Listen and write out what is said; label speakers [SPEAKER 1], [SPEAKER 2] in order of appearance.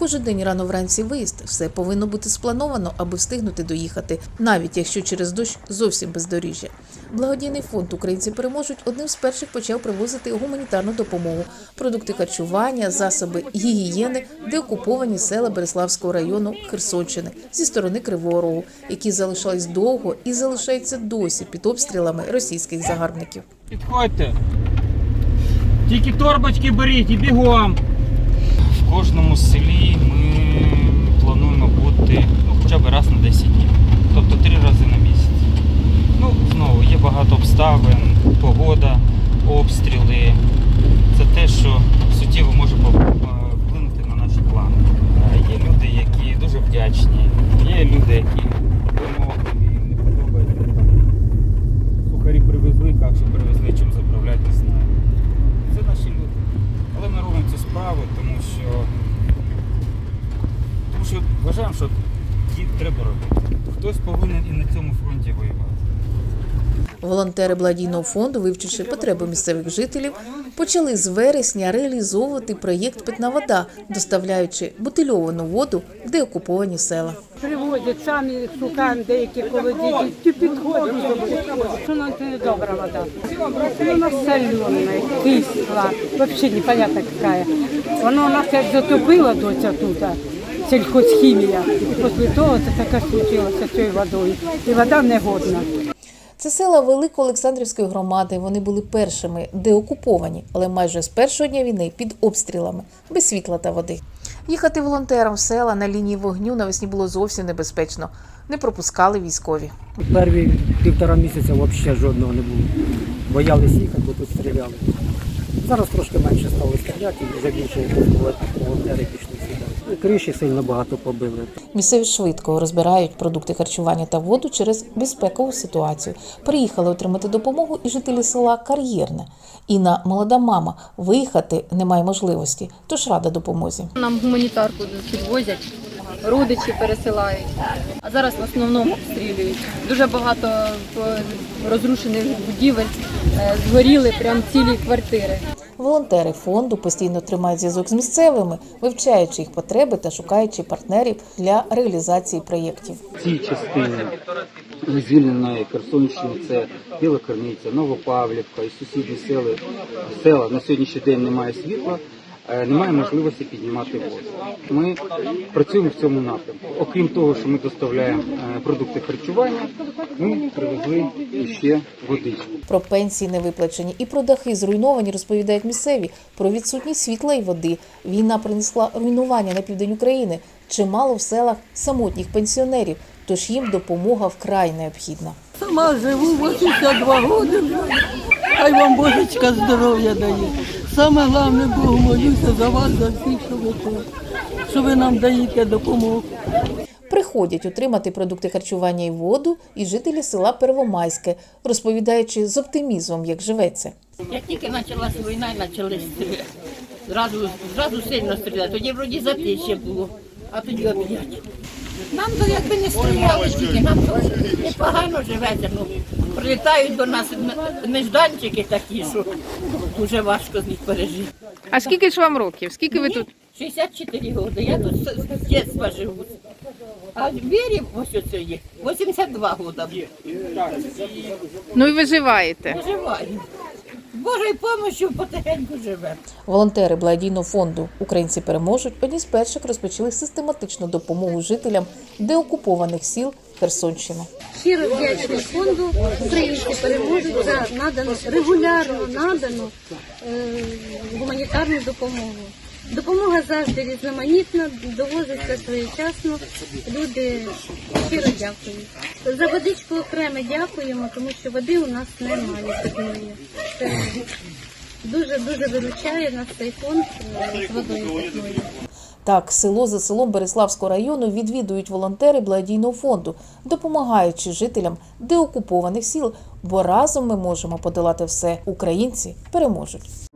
[SPEAKER 1] Кожен день рано вранці виїзд. Все повинно бути сплановано, аби встигнути доїхати, навіть якщо через дощ зовсім бездоріжжя. Благодійний фонд Українці переможуть одним з перших почав привозити гуманітарну допомогу, продукти харчування, засоби гігієни, де окуповані села Береславського району Херсонщини зі сторони Кривого Рогу, які залишались довго і залишаються досі під обстрілами російських загарбників.
[SPEAKER 2] Підходьте. Тільки торбочки беріть і бігом. В кожному селі ми плануємо бути ну, хоча б раз на 10 днів. Тобто три рази на місяць. Ну, знову, є багато обставин, погода, обстріли. Це те, що суттєво може е, вплинути на наші плани. Е, Є люди, які дуже вдячні, є люди, які їм не подобається. Сухарі привезли, каші привезли, чим заправляти, не знаю. Це наші люди. Але ми робимо цю справу, тому що, тому що вважаємо, що треба робити. Хтось повинен і на цьому фронті воювати.
[SPEAKER 1] Волонтери благодійного фонду, вивчивши потреби місцевих жителів, почали з вересня реалізовувати проєкт Питна вода, доставляючи бутильовану воду в деокуповані села.
[SPEAKER 3] Привозять, самі шукаємо деякі колодіки, ті підходять, що нам це не добра вода. Вона солена, кисла, взагалі непонятно яка. Воно нас як затопило доця тут, сільхозхімія. І після того це таке случилося цією водою. І вода негодна.
[SPEAKER 1] Це села Великоолександрівської громади. Вони були першими деокуповані, але майже з першого дня війни під обстрілами, без світла та води. Їхати волонтером в села на лінії вогню навесні було зовсім небезпечно. Не пропускали військові.
[SPEAKER 4] Перші півтора місяця взагалі жодного не було. Боялись їхати, бо тут стріляли. Зараз трошки менше стало стріляти, вже більше волонтери пішли сюди. Криші сильно багато побили.
[SPEAKER 1] Місцеві швидко розбирають продукти харчування та воду через безпекову ситуацію. Приїхали отримати допомогу і жителі села Кар'єрне. Інна, молода мама, виїхати немає можливості, тож рада допомозі.
[SPEAKER 5] Нам гуманітарку підвозять, родичі пересилають, а зараз в основному обстрілюють. Дуже багато розрушених будівель, е, згоріли прям цілі квартири.
[SPEAKER 1] Волонтери фонду постійно тримають зв'язок з місцевими, вивчаючи їх потреби та шукаючи партнерів для реалізації проєктів.
[SPEAKER 2] В цій частині звільненої Херсонщини це Білокорниця, Новопавлівка і сусідні сели. Села на сьогоднішній день немає світла, немає можливості піднімати воду. Ми працюємо в цьому напрямку. Окрім того, що ми доставляємо е, продукти харчування, ми привезли ще водичку.
[SPEAKER 1] Про пенсії не виплачені і про дахи зруйновані розповідають місцеві. Про відсутність світла і води. Війна принесла руйнування на південь України. Чимало в селах самотніх пенсіонерів, тож їм допомога вкрай необхідна.
[SPEAKER 6] Сама живу 82 роки. Хай вам Божечка здоров'я дає. Саме головне Богу молюся за вас, за всіх, що ви тут, що ви нам даєте допомогу.
[SPEAKER 1] Приходять отримати продукти харчування і воду і жителі села Первомайське, розповідаючи з оптимізмом, як живеться.
[SPEAKER 7] Як тільки почалась війна, почали стріляти. Зразу, зразу сильно стріляти. Тоді вроді затишє було, а тоді опять. Нам то якби не стріляли тільки, нам то непогано живеться. Ну, прилітають до нас нежданчики такі, що дуже важко з них пережити.
[SPEAKER 8] А скільки ж вам років? Скільки ви тут?
[SPEAKER 7] 64 роки, я тут з з дитинства живу. А в Вірі ось оце є, 82 роки.
[SPEAKER 8] Ну і виживаєте.
[SPEAKER 7] Виживаю. З Божою допомогою потихеньку живемо.
[SPEAKER 1] Волонтери благодійного фонду Українці переможуть одні з перших розпочали систематичну допомогу жителям деокупованих сіл Херсонщини.
[SPEAKER 9] Щиро вдячні фонду українці переможуть за надану регулярно надану е, гуманітарну допомогу. Допомога завжди різноманітна, довозиться своєчасно. Люди щиро дякують. За водичку окремо дякуємо, тому що води у нас немає. Це дуже дуже виручає нас цей фонд е, з водою питною.
[SPEAKER 1] Так, село за селом Береславського району відвідують волонтери благодійного фонду, допомагаючи жителям деокупованих сіл, бо разом ми можемо подолати все. Українці переможуть.